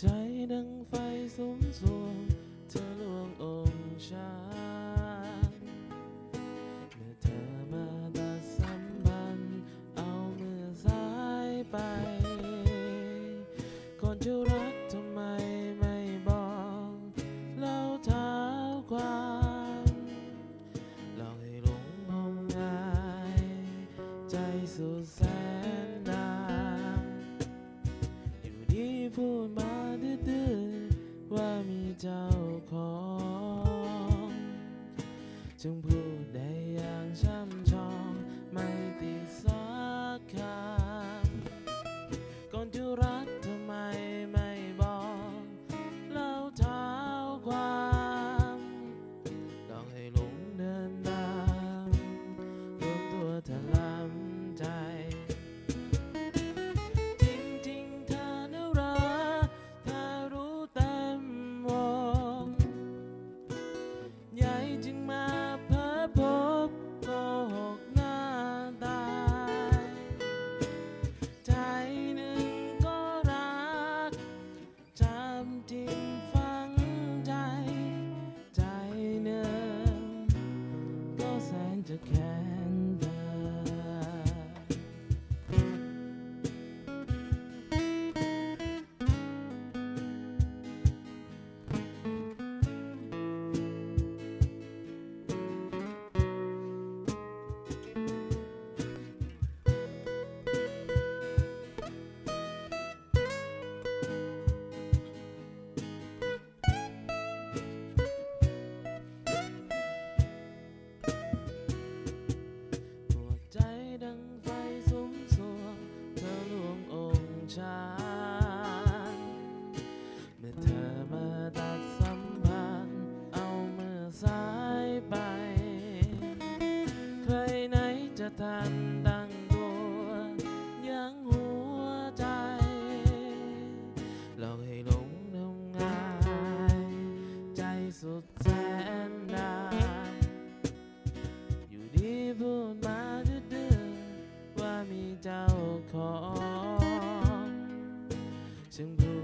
ใจดังไฟสุมสวงเธอลวงองค์ฉันเมื่อเธอมาตัดสัมพันธ์เอามือสายไปก่อนจะรักทำไมไม่บอกเล่าเท้าความหลอกให้หลงงมงาย ใจสุดแสน จึงพูดได้อ ฉัน เมื่อเธอมาตัดสัมพันธ์เอามือสายไป ใครไหนจะทันตั้งตัวยังหัวใจหลอกให้หลงทำงายใจสุดแสนดาอยู่ดีพูดมาดื้อว่ามีเจ้าของ 竟不。